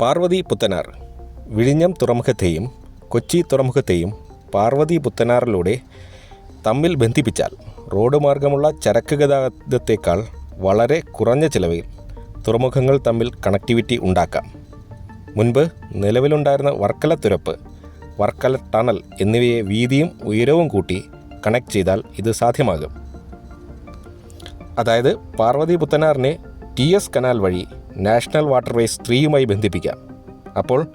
പാർവതി പുത്തനാർ വിഴിഞ്ഞം തുറമുഖത്തെയും കൊച്ചി തുറമുഖത്തെയും പാർവതി പുത്തനാറിലൂടെ തമ്മിൽ ബന്ധിപ്പിച്ചാൽ റോഡ് മാർഗമുള്ള ചരക്ക് ഗതാഗതത്തേക്കാൾ വളരെ കുറഞ്ഞ ചിലവിൽ തുറമുഖങ്ങൾ തമ്മിൽ കണക്ടിവിറ്റി ഉണ്ടാക്കാം. മുൻപ് നിലവിലുണ്ടായിരുന്ന വർക്കല തുരപ്പ് വർക്കല ടണൽ എന്നിവയെ വീതിയും ഉയരവും കൂട്ടി കണക്ട് ചെയ്താൽ ഇത് സാധ്യമാകും. അതായത് പാർവതി പുത്തനാറിനെ ടി എസ് കനാൽ വഴി നാഷണൽ വാട്ടർവേസ് ത്രീയുമായി ബന്ധിപ്പിക്കാം. അപ്പോൾ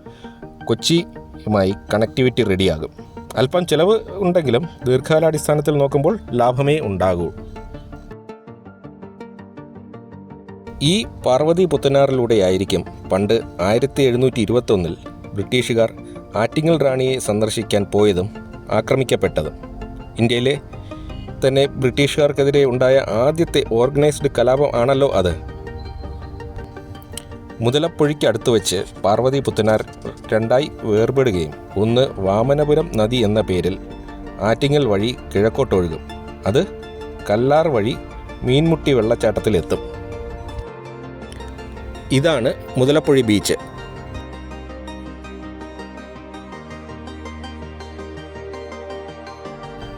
കൊച്ചിയുമായി കണക്ടിവിറ്റി റെഡിയാകും. അല്പം ചിലവ് ഉണ്ടെങ്കിലും ദീർഘകാലാടിസ്ഥാനത്തിൽ നോക്കുമ്പോൾ ലാഭമേ ഉണ്ടാകൂ. ഈ പാർവതി പുത്തനാറിലൂടെയായിരിക്കും പണ്ട് ആയിരത്തി എഴുന്നൂറ്റി ഇരുപത്തൊന്നിൽ ബ്രിട്ടീഷുകാർ ആറ്റിങ്ങൽ റാണിയെ സന്ദർശിക്കാൻ പോയതും ആക്രമിക്കപ്പെട്ടതും. ഇന്ത്യയിലെ തന്നെ ബ്രിട്ടീഷുകാർക്കെതിരെ ഉണ്ടായ ആദ്യത്തെ ഓർഗനൈസ്ഡ് കലാപം ആണല്ലോ അത്. മുതലപ്പൊഴിക്ക് അടുത്ത് വെച്ച് പാർവതി പുത്തനാർ രണ്ടായി വേർപെടുകയും ഒന്ന് വാമനപുരം നദി എന്ന പേരിൽ ആറ്റിങ്ങൽ വഴി കിഴക്കോട്ടൊഴുകും. അത് കല്ലാർ വഴി മീൻമുട്ടി വെള്ളച്ചാട്ടത്തിലെത്തും ഇതാണ് മുതലപ്പൊഴി ബീച്ച്.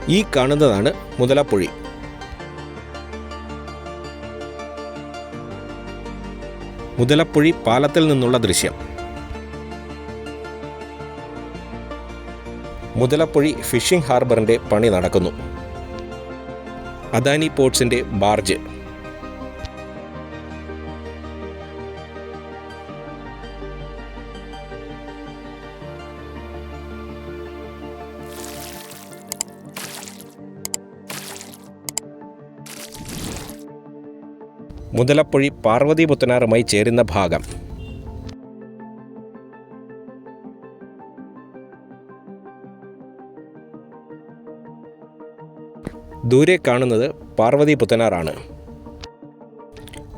ഈ കാണുന്നതാണ് മുതലപ്പൊഴി. മുതലപ്പൊഴി പാലത്തിൽ നിന്നുള്ള ദൃശ്യം. മുതലപ്പുഴി ഫിഷിംഗ് ഹാർബറിന്റെ പണി നടക്കുന്നു. അദാനി പോർട്സിന്റെ ബാർജ്. മുതലപ്പൊഴി പാർവതി പുത്തനാറുമായി ചേരുന്ന ഭാഗം. ദൂരെ കാണുന്നത് പാർവതി പുത്തനാറാണ്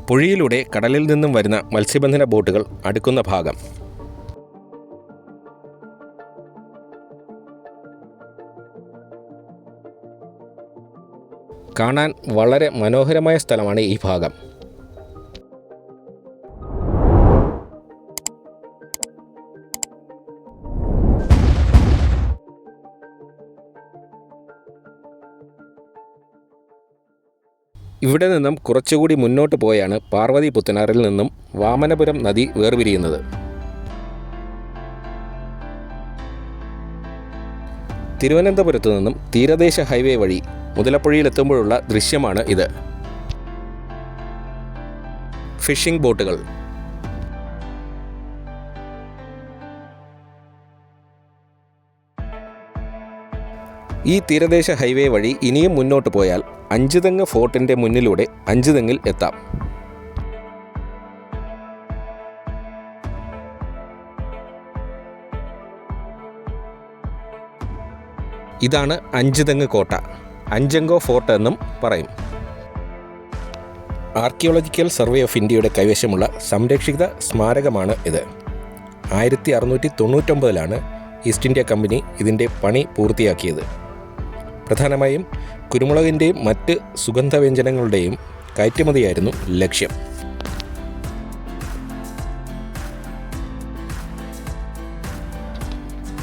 പുഴയിലൂടെ കടലിൽ നിന്നും വരുന്ന മത്സ്യബന്ധന ബോട്ടുകൾ അടുക്കുന്ന ഭാഗം. കാണാൻ വളരെ മനോഹരമായ സ്ഥലമാണ് ഈ ഭാഗം. ഇവിടെ നിന്നും കുറച്ചുകൂടി മുന്നോട്ട് പോയാണ് പാർവതി പുത്തനാറിൽ നിന്നും വാമനപുരം നദി വേർപിരിയുന്നത്. തിരുവനന്തപുരത്തു നിന്നും തീരദേശ ഹൈവേ വഴി മുതലപ്പുഴയിലെത്തുമ്പോഴുള്ള ദൃശ്യമാണ് ഇത്. ഫിഷിംഗ് ബോട്ടുകൾ. ഈ തീരദേശ ഹൈവേ വഴി ഇനിയും മുന്നോട്ട് പോയാൽ അഞ്ചുതെങ്ങ് ഫോർട്ടിന്റെ മുന്നിലൂടെ അഞ്ചുതെങ്ങിൽ എത്താം. ഇതാണ് അഞ്ചുതെങ്ങ് കോട്ട. അഞ്ചങ്കോ ഫോർട്ട് എന്നും പറയും. ആർക്കിയോളജിക്കൽ സർവേ ഓഫ് ഇന്ത്യയുടെ കൈവശമുള്ള സംരക്ഷിത സ്മാരകമാണ് ഇത്. ആയിരത്തി അറുന്നൂറ്റി തൊണ്ണൂറ്റൊമ്പതിലാണ് ഈസ്റ്റ് ഇന്ത്യ കമ്പനി ഇതിന്റെ പണി പൂർത്തിയാക്കിയത്. പ്രധാനമായും കുരുമുളകിന്റെയും മറ്റ് സുഗന്ധവ്യഞ്ജനങ്ങളുടെയും കയറ്റുമതിയായിരുന്നു ലക്ഷ്യം.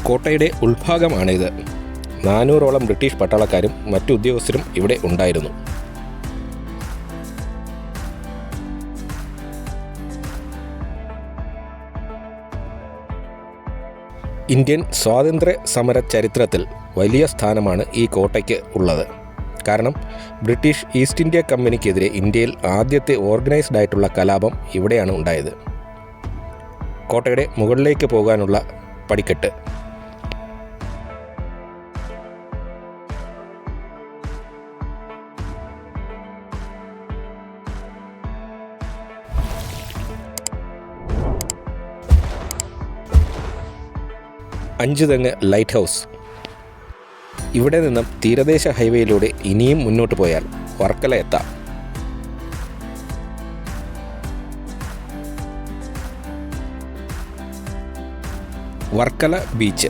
കോട്ടയുടെ ഉൾഭാഗമാണിത്. നാനൂറോളം ബ്രിട്ടീഷ് പട്ടാളക്കാരും മറ്റു ഉദ്യോഗസ്ഥരും ഇവിടെ ഉണ്ടായിരുന്നു. ഇന്ത്യൻ സ്വാതന്ത്ര്യ സമര ചരിത്രത്തിൽ വലിയ സ്ഥാനമാണ് ഈ കോട്ടയ്ക്ക് ഉള്ളത്. കാരണം ബ്രിട്ടീഷ് ഈസ്റ്റ് ഇന്ത്യ കമ്പനിക്കെതിരെ ഇന്ത്യയിൽ ആദ്യത്തെ ഓർഗനൈസ്ഡ് ആയിട്ടുള്ള കലാപം ഇവിടെയാണ് ഉണ്ടായത്. കോട്ടയുടെ മുകളിലേക്ക് പോകാനുള്ള പടിക്കെട്ട്. അഞ്ചുതെങ്ങ് ലൈറ്റ് ഹൗസ് ഇവിടെ നിന്നും തീരദേശ ഹൈവേയിലൂടെ ഇനിയും മുന്നോട്ട് പോയാൽ വർക്കല എത്താം. വർക്കല ബീച്ച്.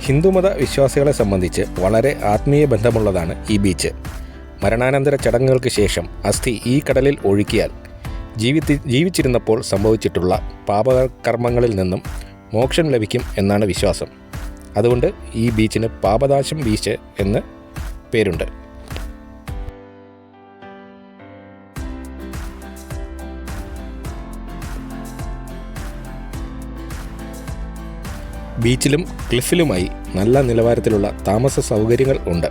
ഹിന്ദുമത വിശ്വാസികളെ സംബന്ധിച്ച് വളരെ ആത്മീയ ബന്ധമുള്ളതാണ് ഈ ബീച്ച്. മരണാനന്തര ചടങ്ങുകൾക്ക് ശേഷം അസ്ഥി ഈ കടലിൽ ഒഴുക്കിയാൽ ജീവിച്ചിരുന്നപ്പോൾ സംഭവിച്ചിട്ടുള്ള പാപകർമ്മങ്ങളിൽ നിന്നും മോക്ഷം ലഭിക്കും എന്നാണ് വിശ്വാസം. അതുകൊണ്ട് ഈ ബീച്ചിന് പാപദാശം ബീച്ച് എന്ന് പേരുണ്ട്. ബീച്ചിലും ക്ലിഫിലുമായി നല്ല നിലവാരത്തിലുള്ള താമസ സൗകര്യങ്ങൾ ഉണ്ട്.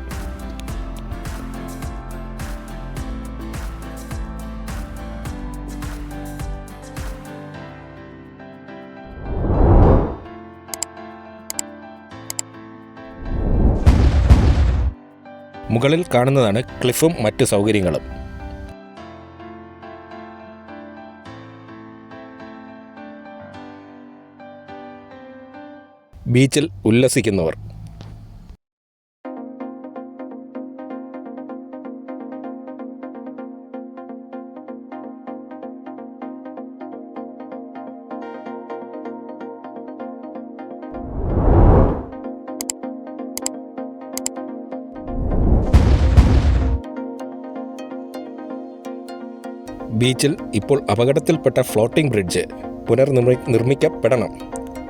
മുകളിൽ കാണുന്നതാണ് ക്ലിഫും മറ്റ് സൗകര്യങ്ങളും. ബീച്ചിൽ ഉല്ലസിക്കുന്നവർ. ബീച്ചിൽ ഇപ്പോൾ അപകടത്തിൽപ്പെട്ട ഫ്ലോട്ടിംഗ് ബ്രിഡ്ജ് പുനർനിർമ്മി നിർമ്മിക്കപ്പെടണം.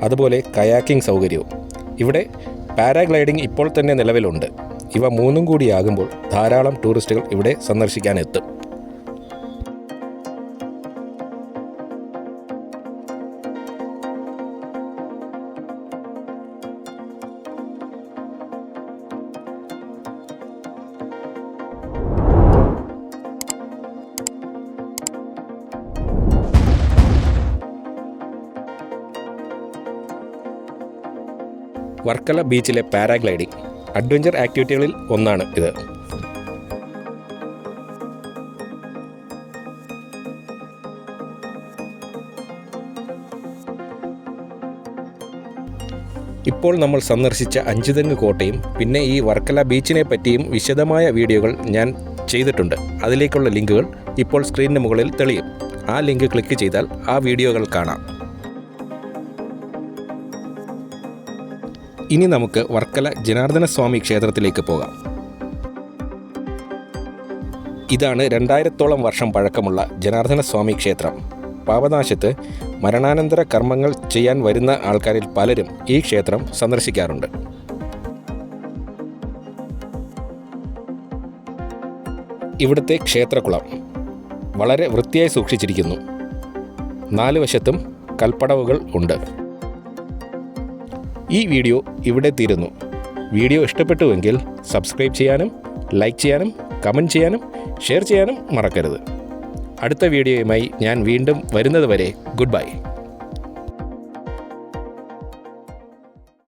അതുപോലെ കയാക്കിംഗ് സൗകര്യവും. ഇവിടെ പാരാഗ്ലൈഡിംഗ് ഇപ്പോൾ തന്നെ നിലവിലുണ്ട്. ഇവ മൂന്നും കൂടിയാകുമ്പോൾ ധാരാളം ടൂറിസ്റ്റുകൾ ഇവിടെ സന്ദർശിക്കാനെത്തും. വർക്കല ബീച്ചിലെ പാരാഗ്ലൈഡിംഗ്. അഡ്വഞ്ചർ ആക്ടിവിറ്റികളിൽ ഒന്നാണ് ഇത്. ഇപ്പോൾ നമ്മൾ സന്ദർശിച്ച അഞ്ചുതെങ്ങ് കോട്ടയും പിന്നെ ഈ വർക്കല ബീച്ചിനെ പറ്റിയും വിശദമായ വീഡിയോകൾ ഞാൻ ചെയ്തിട്ടുണ്ട്. അതിലേക്കുള്ള ലിങ്കുകൾ ഇപ്പോൾ സ്ക്രീനിന് മുകളിൽ തെളിയും. ആ ലിങ്ക് ക്ലിക്ക് ചെയ്താൽ ആ വീഡിയോകൾ കാണാം. ഇനി നമുക്ക് വർക്കല ജനാർദ്ദന സ്വാമി ക്ഷേത്രത്തിലേക്ക് പോകാം. ഇതാണ് രണ്ടായിരത്തോളം വർഷം പഴക്കമുള്ള ജനാർദ്ദന സ്വാമി ക്ഷേത്രം. പാപനാശത്ത് മരണാനന്തര കർമ്മങ്ങൾ ചെയ്യാൻ വരുന്ന ആൾക്കാരിൽ പലരും ഈ ക്ഷേത്രം സന്ദർശിക്കാറുണ്ട്. ഇവിടുത്തെ ക്ഷേത്രകുളം വളരെ വൃത്തിയായി സൂക്ഷിച്ചിരിക്കുന്നു. നാല് വശത്തും കൽപ്പടവുകൾ ഉണ്ട്. ഈ വീഡിയോ ഇവിടെ തീരുന്നു. വീഡിയോ ഇഷ്ടപ്പെട്ടുവെങ്കിൽ സബ്സ്ക്രൈബ് ചെയ്യാനും ലൈക്ക് ചെയ്യാനും കമന്റ് ചെയ്യാനും ഷെയർ ചെയ്യാനും മറക്കരുത്. അടുത്ത വീഡിയോയുമായി ഞാൻ വീണ്ടും വരുന്നതുവരെ ഗുഡ് ബൈ.